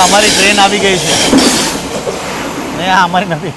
અમારી ટ્રેન આવી ગઈ છે. અમારી નથી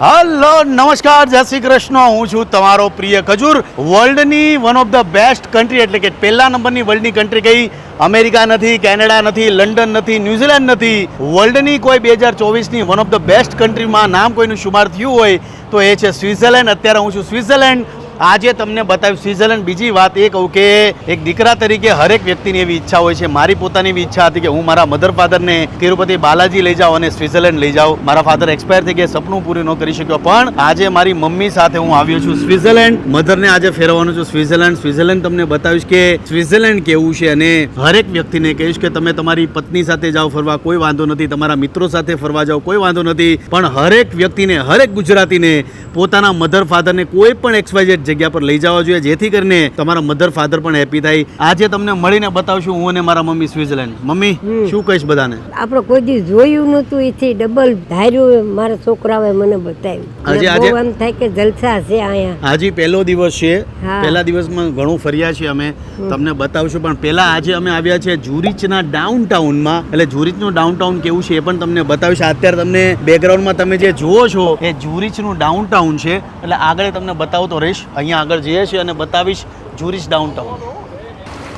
હલો, નમસ્કાર, જય શ્રી કૃષ્ણ. હું છું તમારો પ્રિય ખજૂર. વર્લ્ડની one of the best country એટલે કે પહેલા નંબરની વર્લ્ડની કન્ટ્રી કઈ? અમેરિકા નથી, કેનેડા નથી, લંડન નથી, ન્યુઝીલેન્ડ નથી. વર્લ્ડની કોઈ બે હજાર ચોવીસની વન ઓફ ધ બેસ્ટ કન્ટ્રીમાં નામ કોઈનું શુમાર થયું હોય તો એ છે સ્વિટ્ઝરલેન્ડ. અત્યારે હું છું સ્વિટ્ઝરલેન્ડ. આજે તમને બતાવ્યું સ્વિટ્ઝરલેન્ડ બીજી વાત એ કહું કે એક દીકરા તરીકે હરેક વ્યક્તિની એવી ઈચ્છા હોય છે. મારી પોતાની એવી ઈચ્છા હતી કે હું મારા મધર ફાધરને તિરુપતિ બાલાજી લઈ જાઉં અને સ્વિટ્ઝરલેન્ડ લઈ જાઉં. મારા ફાધર એક્સપાયર થઈ ગયા, સપનું પૂરું ન કરી શક્યો. પણ આજે મારી મમ્મી સાથે હું આવ્યો છું સ્વિટ્ઝરલેન્ડ. મધરને આજે ફેરવવાનું છું સ્વિટ્ઝરલેન્ડ. સ્વિટ્ઝરલેન્ડ તમને બતાવીશ કે સ્વિટ્ઝરલેન્ડ કેવું છે અને હરેક વ્યક્તિને કહીશ કે તમે તમારી પત્ની સાથે જાઓ ફરવા. કોઈ વાંધો નથી. તમારા મિત્રો સાથે ફરવા જાઓ, કોઈ વાંધો નથી. પણ હરેક વ્યક્તિને, હરેક ગુજરાતીને પોતાના મધર ફાધરને કોઈ પણ એક્સવાઇઝેડ જગ્યા પર લઈ જવા જોઈએ. જેથી કરીને તમારા મધર ફાધર પણ હેપી થાય. આજે તમને મળીને બતાવશું હું અને મારા મમ્મી સ્વિટરલેન્ડ મમ્મી શું કહીશ બધાને? આપણે કોઈ દી જોયું નહોતું એથી ડબલ ધાર્યું મારા છોકરાઓએ મને બતાવ્યું. આજે- આજે- એમ થાય કે જલસા છે અહીંયા. હાજી પહેલો દિવસ છે. પહેલા દિવસમાં ઘણું ફર્યા છીએ અમે. તમને બતાવશું પણ પહેલા આજે અમે આવ્યા છે ઝુરિચના ડાઉનટાઉનમાં એટલે ઝુરિચનું ડાઉનટાઉન કેવું છે એ પણ તમને બતાવીશ. અત્યારે તમને બેકગ્રાઉન્ડમાં તમે જે જુઓ છો એ ઝુરિચનું ડાઉનટાઉન છે. એટલે આગળ તમને બતાવતો રહીશ. અહીંયા આગળ જઈએ છીએ અને બતાવીશ Zurich downtown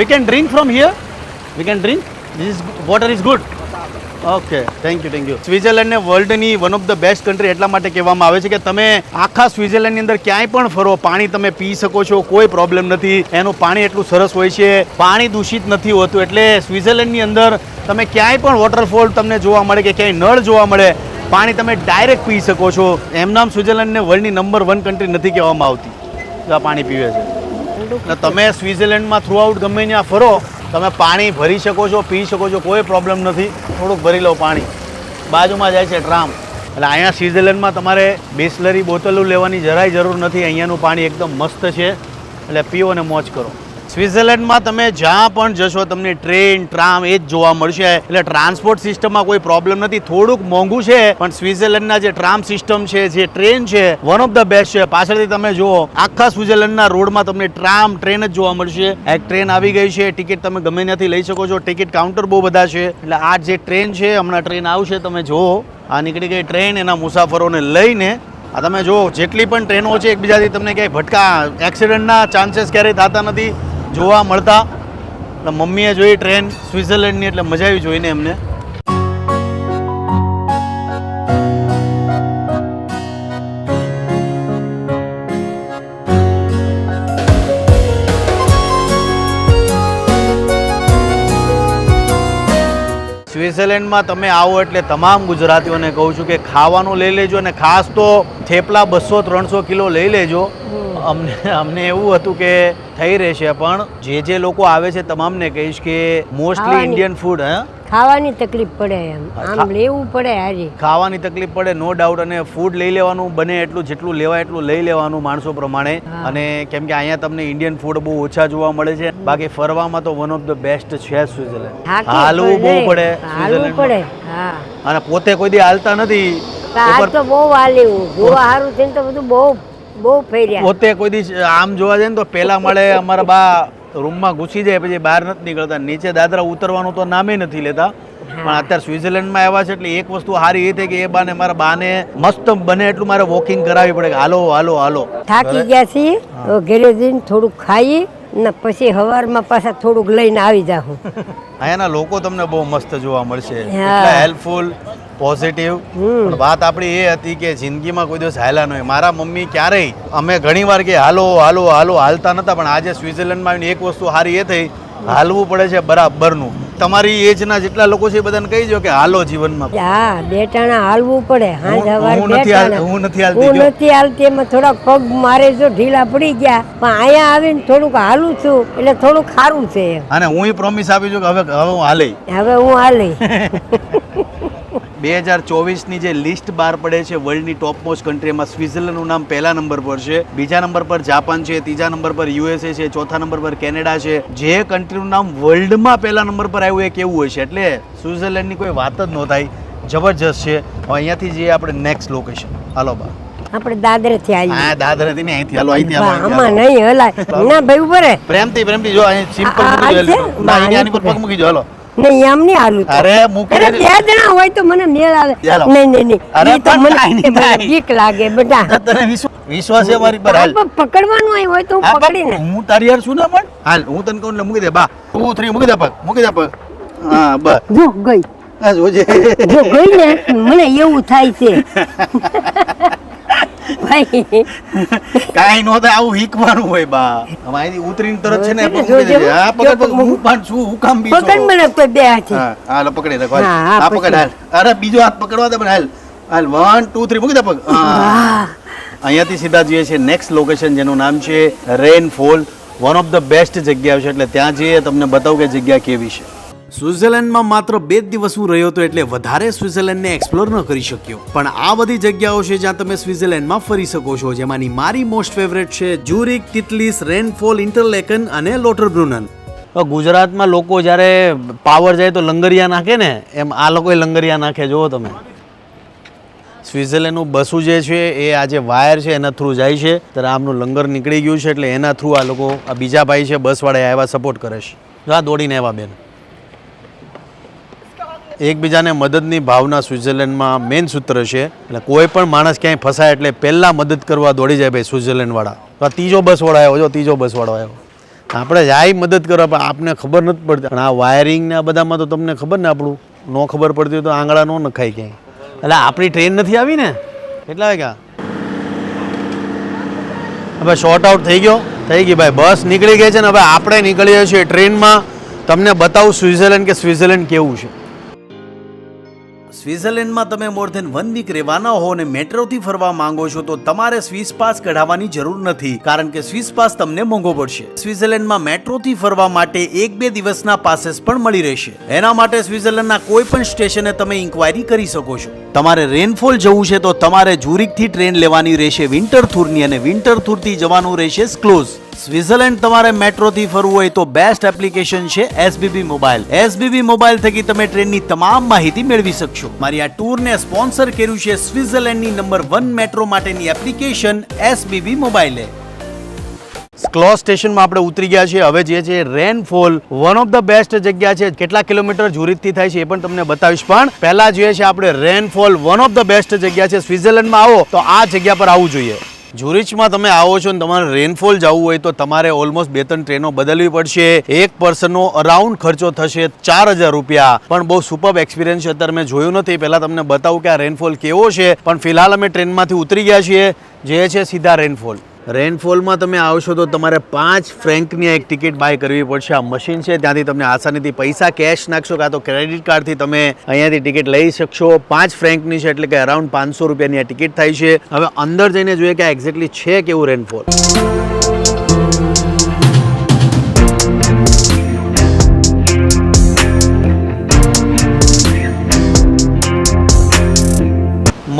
we can drink from here we can drink this is water is good okay thank you thank you સ્વિટરલેન્ડને વર્લ્ડની one of the best country એટલા માટે કહેવામાં આવે છે કે તમે આખા સ્વિટરલેન્ડની અંદર ક્યાંય પણ ફરો, પાણી તમે પી શકો છો, કોઈ પ્રોબ્લેમ નથી. એનું પાણી એટલું સરસ હોય છે. પાણી દૂષિત નથી હોતું. એટલે સ્વિટરલેન્ડની અંદર તમે ક્યાંય પણ વોટરફોલ તમને જોવા મળે કે ક્યાંય નળ જોવા મળે, પાણી તમે ડાયરેક્ટ પી શકો છો. એમ નામ સ્વિટરલેન્ડને વર્લ્ડની નંબર વન કન્ટ્રી નથી કહેવામાં આવતી. પાણી પીવે છે. ને તમે સ્વિટ્ઝરલેન્ડમાં થ્રુઆઉટ ગમે ત્યાં ફરો, તમે પાણી ભરી શકો છો, પી શકો છો, કોઈ પ્રોબ્લેમ નથી. થોડુંક ભરી લો પાણી. બાજુમાં જાય છે ટ્રામ. એટલે અહીંયા સ્વિટ્ઝરલેન્ડમાં તમારે બિસ્લરી બોટલો લેવાની જરાય જરૂર નથી. અહીંયાનું પાણી એકદમ મસ્ત છે. એટલે પીઓ અને મોજ કરો. સ્વિટ્ઝરલેન્ડમાં તમે જ્યાં પણ જશો, તમને ટ્રેન, ટ્રામ એ જ જોવા મળશે. એટલે ટ્રાન્સપોર્ટ સિસ્ટમમાં કોઈ પ્રોબ્લેમ નથી. થોડુંક મોંઘું છે, પણ સ્વિટ્ઝરલેન્ડના જે ટ્રામ સિસ્ટમ છે, જે ટ્રેન છે વન ઓફ ધ બેસ્ટ છે. પાછળથી તમે જુઓ, આખા સ્વિટ્ઝરલેન્ડના રોડમાં તમને ટ્રામ, ટ્રેન જ જોવા મળશે. એક ટ્રેન આવી ગઈ છે, ટિકિટ તમે ગમે ત્યાંથી લઈ શકો છો. ટિકિટ કાઉન્ટર બહુ બધા છે. એટલે આ જે ટ્રેન છે, હમણાં ટ્રેન આવશે, તમે જુઓ. આ નીકળી ગઈ ટ્રેન, એના મુસાફરોને લઈને. આ તમે જુઓ, જેટલી પણ ટ્રેનો છે, એકબીજાથી તમને ક્યાંય ભટકા એક્સિડન્ટના ચાન્સીસ ક્યારેય થતા નથી. જોવા મળતા. એટલે મમ્મીએ જોઈ ટ્રેન સ્વિટ્ઝરલેન્ડની, એટલે મજા આવી જોઈને એમને. સ્વિટ્ઝરલેન્ડમાં તમે આવો એટલે તમામ ગુજરાતીઓને કહું છું કે ખાવાનું લઈ લેજો અને ખાસ તો થેપલા બસો ત્રણસો કિલો લઈ લેજો. અમને અમને એવું હતું કે થઈ રહેશે પણ જે જે લોકો આવે છે તમામને કહીશ કે મોસ્ટલી ઇન્ડિયન ફૂડ હે? ખાવાની તકલીફ પડે એમ. આમ લેવું પડે આજે. ખાવાની તકલીફ પડે નો ડાઉટ અને ફૂડ લઈ લેવાનું બને એટલું જેટલું લેવાય એટલું લઈ લેવાનું માણસો પ્રમાણે. અને કેમ કે અહીંયા તમને ઇન્ડિયન ફૂડ બહુ ઓછા જોવા મળે છે. બાકી ફરવામાં તો વન ઓફ ધ બેસ્ટ છે સ્વિટ્ઝરલેન્ડ થાકી હાલવું બહુ પડે. હાલવું પડે હા. અને પોતે કોઈ દી હાલતા નથી. તો બહુ હાલ્યું. જોવા સારું થઈને તો બધું બહુ બહુ ફેર્યા. પોતે કોઈ દી આમ જોવા જાય ને તો પેલા મળે અમારા બા રૂમમાં ઘૂસી જાય પછી બહાર નથી નીકળતા. નીચે દાદરા ઉતરવાનું તો નામે નથી લેતા. પણ અત્યારે સ્વિટરલેન્ડમાં આવ્યા છે એટલે એક વસ્તુ સારી એ થઈ કે એ બાને મારા બાને મસ્ત બને એટલું મારે વોકિંગ કરાવવી પડે કે હાલો હાલો હાલો. થાકી ગયા છીએ ઘેરે જઈને થોડુંક ખાઈએ. ને પછી હવારમાં પાછા થોડુંક લઈને આવી જાઉં અહીંયાના લોકો તમને બહુ મસ્ત જોવા મળશે. હેલ્પફુલ પોઝિટિવ પણ વાત આપણી એ હતી કે જિંદગીમાં કોઈ દિવસ હાલ્યા નહીં મારા મમ્મી ક્યારેય અમે ઘણીવાર કે હાલો હાલો હાલો હાલતા નતા પણ આજે સ્વિટ્ઝરલેન્ડમાં આવીને એક વસ્તુ સારી એ થઈ હાલવું પડે છે બરાબરનું. તમારી એજના જેટલા લોકો છે એ બધાને કહી દો કે હાલો જીવનમાં. હા બેટાણા હાલવું પડે. હાંજ હું- સવાર હું નથી હાલ-. હું નથી હાલતી હું જો. નથી હાલતી એમાં થોડાક પગ મારે જો ઢીલા પડી ગયા. પણ અહીંયા આવીને થોડુંક હાલું છું એટલે થોડુંક સારું છે એમ. અને હું પ્રોમિસ આપી છું કે હવે હવે હું હાલે હવે હું હાલી બે હજાર ચોવીસની જે લિસ્ટ બહાર પડે છે વર્લ્ડની ટોપ મોસ્ટ કન્ટ્રી એમાં સ્વિટ્ઝરલેન્ડનું નામ પહેલા નંબર પર છે. બીજા નંબર પર જાપાન છે ત્રીજા નંબર પર યુએસએ છે ચોથા નંબર પર કેનેડા છે. જે કન્ટ્રીનું નામ વર્લ્ડમાં પહેલા નંબર પર આવ્યું એ કેવું હોય છે એટલે સ્વિટ્ઝરલેન્ડની કોઈ વાત જ ન થાય. જબરજસ્ત છે. હવે અહીંયાથી જઈએ આપણે નેક્સ્ટ લોકેશન હાલો બા. આપણે દાદરેથી આવી હા દાદરાથી ને અહીંથી હાલો અહીંથી હાલો, આમાં નહીં હલાય. ના ભાઈ ઉપર પ્રેમથી પ્રેમથી જો અહીં સિમ્પલ મૂકી દો ના આની પર પગ મૂકી દો હાલો. નહીં આમ નહીં હાલું અરે મૂકી અરે બે જણા હોય તો મને મેળ આવે. નહીં નહીં નહીં. અરે તો મને. બીક લાગે બધા. તને વિશ્વ- વિશ્વાસ છે મારી પર? હાલ. પકડવાનું હોય હોય તો હું હા, પકડી ને હું તારી યાર છું ને પણ? હાલ હું તને કહું મૂકી દે. બા ટુ થ્રી મૂકી દે પગ મૂકી દે પગ હા બસ. જો ગઈ. આ જોજે. જો ગઈ ને મને એવું થાય છે. ભાઈ. કાંઈ નો થાય આવું હીકવાનું હોય બા. હવે અહીંથી ઉતરીને તરત છે ને. પકડ હું પણ છું હું કામ બી પકડ મને કોઈ બે હાથે. હા હાલો પકડી રાખો હા પકડ હાલ. અરે બીજો હાથ પકડવા દે પણ હાલ. હાલ વન ટુ થ્રી મૂકી દે પગ. અહીંયાથી સીધા જઈએ છીએ નેક્સ્ટ લોકેશન જેનું નામ છે Rheinfall one of the best જગ્યા છે એટલે ત્યાં જઈએ તમને બતાવું કે જગ્યા કેવી છે. સ્વિટ્ઝરલેન્ડમાં માત્ર બે જ દિવસ હું રહ્યો હતો એટલે વધારે સ્વિટ્ઝરલેન્ડને એક્સપ્લોર ન કરી શક્યો. પણ આ બધી જગ્યાઓ છે જ્યાં તમે સ્વિટ્ઝરલેન્ડમાં ફરી શકો છો, જેમાંની મારી મોસ્ટ ફેવરેટ છે જ્યુરિક તિટલીસ રેનફોલ, ઇન્ટરલેકન અને લોટરબ્રુનન. ગુજરાતમાં લોકો જ્યારે પાવર જાય તો લંગરિયા નાખે ને? એમ આ લોકોએ લંગરિયા નાખે, જુઓ તમે. સ્વિટ્ઝરલેન્ડનું બસું જે છે એ આ જે વાયર છે, એના થ્રુ જાય છે. ત્યારે આમનું લંગર નીકળી ગયું છે એટલે એના થ્રુ આ લોકો, આ બીજા ભાઈ છે બસવાળા આવ્યા સપોર્ટ કરે છે. આ દોડીને આવ્યા બેન. એકબીજાને મદદની ભાવના સ્વિટ્ઝરલેન્ડમાં મેઇન સૂત્ર છે. એટલે કોઈ પણ માણસ ક્યાંય ફસાય એટલે પહેલાં મદદ કરવા દોડી જાય ભાઈ સ્વિટ્ઝરલેન્ડવાળા. તો આ ત્રીજો બસવાળો આવ્યો, જો ત્રીજો બસવાળો આવ્યો. આપણે જાય મદદ કરવા, પણ આપને ખબર નથી પડતી. પણ આ વાયરિંગ ને આ બધામાં તો તમને ખબર ને આપણું? ન ખબર પડતી હોય તો આંગળા ન નખાય ક્યાંય. એટલે આપણી ટ્રેન નથી આવી ને? કેટલા વાગ્યા? હવે શોર્ટ આઉટ થઈ ગયો. થઈ ગઈ ભાઈ, બસ નીકળી ગઈ છે ને. હવે આપણે નીકળીએ છીએ ટ્રેનમાં તમને બતાવું સ્વિટ્ઝરલેન્ડ કે સ્વિટ્ઝરલેન્ડ કેવું છે. સ્વિટ્ઝરલેન્ડમાં તમે મોર ધેન વન વીક રહેવાના હો અને મેટ્રોથી ફરવા માંગો છો, તો તમારે સ્વિસ પાસ કઢાવવાની જરૂર નથી, કારણ કે સ્વિસ પાસ તમને મોંઘો પડશે. સ્વિટ્ઝરલેન્ડમાં મેટ્રોથી ફરવા માટે એક બે દિવસના પાસેસ પણ મળી રહેશે. એના માટે સ્વિટ્ઝરલેન્ડના કોઈ પણ સ્ટેશને તમે ઇન્ક્વાયરી કરી શકો છો. તમારે રેનફોલ જવું છે, તો તમારે ઝુરિકથી ટ્રેન લેવાની રહેશે વિન્ટર થુરની અને વિન્ટર થુરથી જવાનું રહેશે સ્ક્લોઝ સ્વિટ્ઝરલેન્ડ તમારે મેટ્રોથી ફરવું હોય તો બેસ્ટ એપ્લિકેશન છે એસબીબી મોબાઈલ એસબીબી મોબાઈલ થકી તમે ટ્રેનની તમામ માહિતી મેળવી શકશો. મારી આ ટૂરને સ્પોન્સર કર્યું છે સ્વિટ્ઝરલેન્ડની નંબર વન મેટ્રો માટેની એપ્લિકેશન એસબીબી મોબાઈલે ક્લોઝ સ્ટેશનમાં આપણે ઉતરી ગયા છીએ. હવે જે છે Rheinfall one of the best જગ્યા છે. કેટલા કિલોમીટર જુરિકથી થાય છે એ પણ તમને બતાવીશ. પણ પહેલા જોઈએ છે આપણે Rheinfall one of the best જગ્યા છે સ્વિટ્ઝરલેન્ડમાં આવો તો આ જગ્યા પર આવવું જોઈએ. ઝુરિચમાં તમે આવો છો ને તમારે રેનફોલ જવું હોય તો તમારે ઓલમોસ્ટ બે ત્રણ ટ્રેનો બદલવી પડશે. એક પર્સનનો અરાઉન્ડ ખર્ચો થશે ચાર હજાર રૂપિયા. પણ બહુ સુપર એક્સપિરિયન્સ અત્યારે મેં જોયું નથી. પહેલાં તમને બતાવું કે આ રેનફોલ કેવો છે. પણ ફિલહાલ અમે ટ્રેનમાંથી ઉતરી ગયા છીએ. જે છે સીધા રેનફોલ રેનફોલમાં તમે આવશો તો તમારે પાંચ ફ્રેન્કની એક ટિકિટ બાય કરવી પડશે. આ મશીન છે, ત્યાંથી તમને આસાનીથી પૈસા કેશ નાખશો કાં તો ક્રેડિટ કાર્ડથી તમે અહીંયાથી ટિકિટ લઈ શકશો. પાંચ ફ્રેન્કની છે, એટલે કે અરાઉન્ડ પાંચસો રૂપિયાની આ ટિકિટ થાય છે. હવે અંદર જઈને જોઈએ કે આ એક્ઝેક્ટલી છે કેવું રેનફોલ.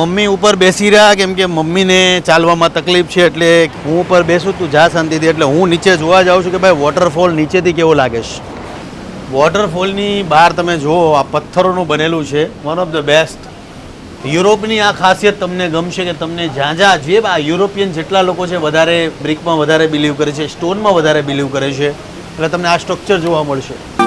મમ્મી ઉપર બેસી રહ્યા, કેમ કે મમ્મીને ચાલવામાં તકલીફ છે, એટલે હું ઉપર બેસું તું જા શાંતિથી, એટલે હું નીચે જોવા જાઉં છું કે ભાઈ વોટરફોલ નીચેથી કેવો લાગે છે? વોટરફોલની બહાર તમે જુઓ, આ પથ્થરોનું બનેલું છે વન ઓફ ધ બેસ્ટ યુરોપની આ ખાસિયત તમને ગમશે કે તમને જ્યાં જ્યાં જે આ યુરોપિયન જેટલા લોકો છે, વધારે બ્રિકમાં વધારે બિલીવ કરે છે સ્ટોનમાં વધારે બિલીવ કરે છે, એટલે તમને આ સ્ટ્રક્ચર જોવા મળશે.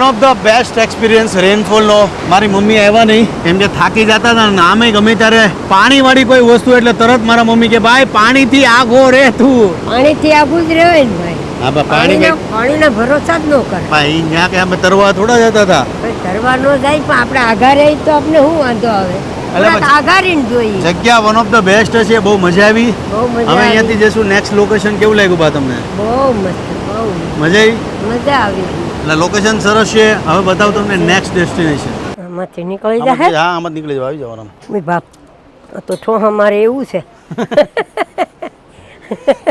One of the best experience રેનફોલનો મારી મમ્મી આવ્યા નહીં. કેમ કે થાકી જતા હતા અને આમે ગમે ત્યારે પાણીવાળી કોઈ વસ્તુ એટલે તરત મારા મમ્મી કે ભાઈ પાણીથી આગો રે તું. પાણીથી આગું જ રહેવાય ને ભાઈ. હા બા પાણી પાણીના ભરોસા જ ન કરે. ભાઈ ત્યાં કે અમે તરવા થોડા જતા હતા. તરવા ન જાય પણ આપણે આઘારે આવી તો આપણે શું વાંધો આવે? જગ્યા વન ઓફ ધ બેસ્ટ છે બહુ મજા આવી. હવે અહીંયાથી જશું નેક્સ્ટ લોકેશન કેવું લાગ્યું બા તમને? બહુ મસ્ત બહુ મજા આવી? મજા આવી. એટલે લોકેશન સરસ છે. હવે બતાવું તમને નેક્સ્ટ ડેસ્ટિનેશન આમાંથી નીકળી જાય હા આમાં નીકળી જાવ આવી જવાનું ભાઈ બાપ તો છો અમારે એવું છે.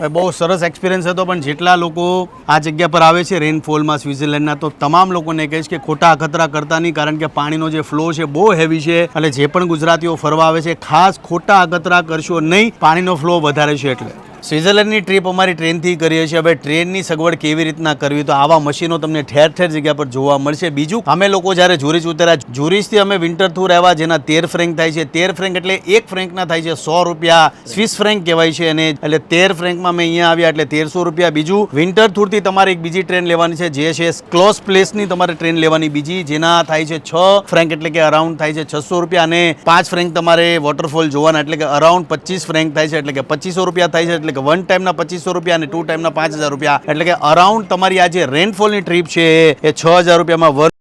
બહુ સરસ એક્સપિરિયન્સ હતો પણ જેટલા લોકો આ જગ્યા પર આવે છે રેનફોલમાં સ્વિટ્ઝરલેન્ડના તો તમામ લોકોને કહીશ કે ખોટા અખતરા કરતા નહીં કારણ કે પાણીનો જે ફ્લો છે બહુ હેવી છે. એટલે જે પણ ગુજરાતીઓ ફરવા આવે છે ખાસ ખોટા અખતરા કરશો નહીં પાણીનો ફ્લો વધારે છે એટલે. સ્વિટ્ઝરલેન્ડની ટ્રીપ અમારી ટ્રેનથી કરીએ છીએ. હવે ટ્રેનની સગવડ કેવી રીતના કરવી તો આવા મશીનો તમને ઠેર ઠેર જગ્યા પર જોવા મળશે. બીજું, અમે લોકો જ્યારે ઝુરિચ ઉતર્યા, ઝુરિચથી અમે વિન્ટર થ્રુ રહેવા જેના તેર ફ્રેન્ક થાય છે. તેર ફ્રેન્ક એટલે એક ફ્રેન્કના થાય છે સો રૂપિયા. સ્વિસ ફ્રેન્ક કહેવાય છે અને એટલે તેર ફ્રેન્કમાં અમે અહીંયા આવ્યા એટલે તેરસો રૂપિયા. બીજું, વિન્ટર થ્રુથી તમારે એક બીજી ટ્રેન લેવાની છે, જે છે ક્લોઝ પ્લેસની તમારે ટ્રેન લેવાની બીજી. જેના થાય છે છ ફ્રેન્ક એટલે કે અરાઉન્ડ થાય છે છસો રૂપિયા. અને પાંચ ફ્રેન્ક તમારે વોટરફોલ જોવાના એટલે કે અરાઉન્ડ પચીસ ફ્રેન્ક થાય છે એટલે કે પચીસો રૂપિયા થાય છે એટલે કે વન ટાઈમના પચીસો રૂપિયા અને ટુ ટાઈમના પાંચ હજાર રૂપિયા. એટલે કે અરાઉન્ડ તમારી આ જે રેનફોલની ટ્રીપ છે, એ છ હજાર રૂપિયામાં